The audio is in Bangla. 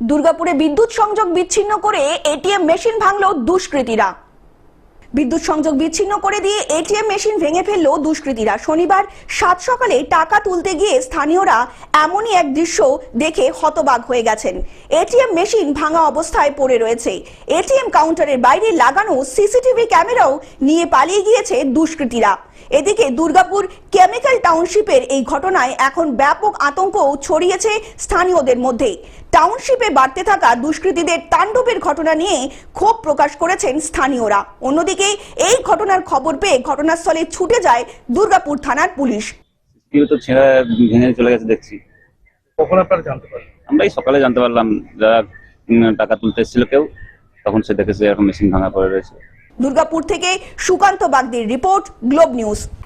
দুর্গাপুরে বিদ্যুৎ সংযোগ বিচ্ছিন্ন করে এটিএম মেশিন ভাঙল দুষ্কৃতীরা। বিদ্যুৎ সংযোগ বিচ্ছিন্ন করে দিয়ে এটিএম মেশিন ভেঙে ফেলল দুষ্কৃতীরা। শনিবার সাত সকালে টাকা তুলতে গিয়ে স্থানীয়রা এমনই এক দৃশ্য দেখে হতবাক হয়ে গেছেন। এটিএম মেশিন ভাঙা অবস্থায় পড়ে রয়েছে। এটিএম কাউন্টারের বাইরে লাগানো সিসিটিভি ক্যামেরাও নিয়ে পালিয়ে গিয়েছে দুষ্কৃতীরা। এদিকে দুর্গাপুর কেমিক্যাল টাউনশিপের এই ঘটনায় এখন ব্যাপক আতঙ্ক ছড়িয়েছে স্থানীয়দের মধ্যে টাউনশিপে বাড়তে থাকা দুষ্কৃতীদের তাণ্ডবের ঘটনা নিয়ে ক্ষোভ প্রকাশ করেছেন স্থানীয়রা। অন্যদিকে এই ঘটনার খবর পেয়ে ঘটনাস্থলে ছুটে যায় দুর্গাপুর থানার পুলিশ। কেউ তো ছেঁড়া ভেঙে চলে গেছে দেখছি। কখন আপনারা জানতে পারেন আমরা এই সকালে জানতে পারলাম যারা টাকা তুলতে এসেছিল কেউ তখন সে দেখেছে এরকম মেশিন ভাঙা পড়ে রয়েছে। দুর্গাপুর থেকে সুকান্ত বাগদির রিপোর্ট গ্লোব নিউজ।